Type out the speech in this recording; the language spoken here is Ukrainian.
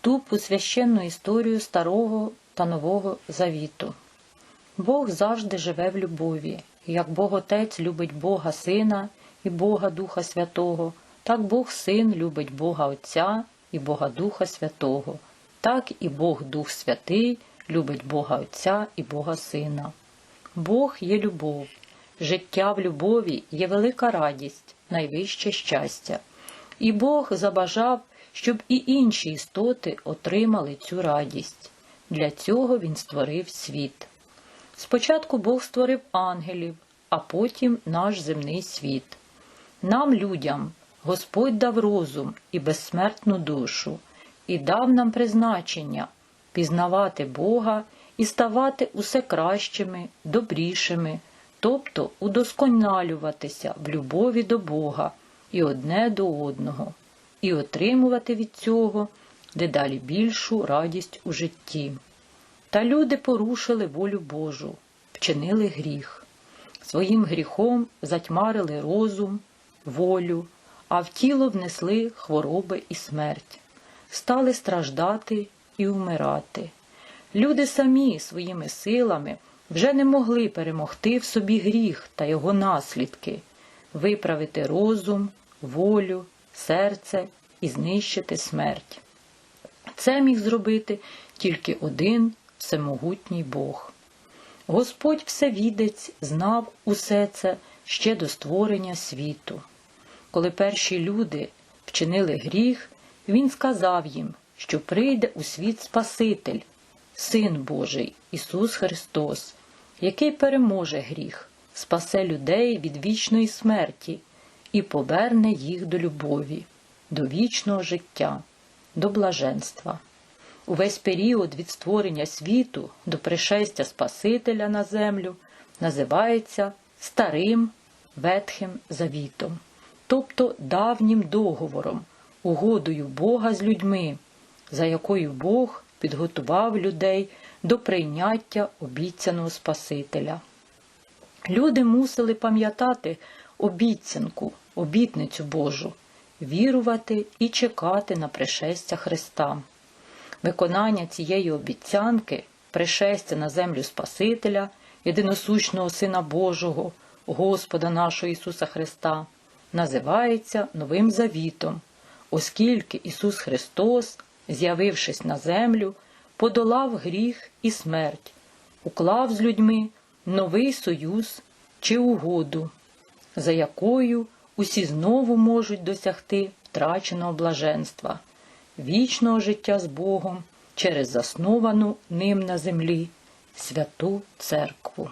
Вступ у священну історію Старого та Нового Завіту. Бог завжди живе в любові. Як Бог Отець любить Бога Сина і Бога Духа Святого, так Бог Син любить Бога Отця і Бога Духа Святого, так і Бог Дух Святий любить Бога Отця і Бога Сина. Бог є любов. Життя в любові є велика радість, найвище щастя. І Бог забажав, щоб і інші істоти отримали цю радість. Для цього Він створив світ. Спочатку Бог створив ангелів, а потім наш земний світ. Нам, людям, Господь дав розум і безсмертну душу, і дав нам призначення пізнавати Бога і ставати усе кращими, добрішими, тобто удосконалюватися в любові до Бога і одне до одного, і отримувати від цього дедалі більшу радість у житті. Та люди порушили волю Божу, вчинили гріх. Своїм гріхом затьмарили розум, волю, а в тіло внесли хвороби і смерть, стали страждати і вмирати. Люди самі своїми силами вже не могли перемогти в собі гріх та його наслідки, виправити розум, волю, серце і знищити смерть. Це міг зробити тільки один всемогутній Бог. Господь Всевідець знав усе це ще до створення світу. Коли перші люди вчинили гріх, Він сказав їм, що прийде у світ Спаситель, Син Божий Ісус Христос, який переможе гріх, спасе людей від вічної смерті і поверне їх до любові, до вічного життя, до блаженства. Увесь період від створення світу до пришестя Спасителя на землю називається Старим Ветхим Завітом, тобто давнім договором, угодою Бога з людьми, за якою Бог підготував людей до прийняття обіцяного Спасителя. Люди мусили пам'ятати обіцянку, обітницю Божу, вірувати і чекати на пришестя Христа. Виконання цієї обіцянки, пришестя на землю Спасителя, єдиносущного Сина Божого, Господа нашого Ісуса Христа, називається Новим Завітом, оскільки Ісус Христос, з'явившись на землю, подолав гріх і смерть, уклав з людьми новий союз чи угоду, за якою усі знову можуть досягти втраченого блаженства вічного життя з Богом через засновану ним на землі святу церкву.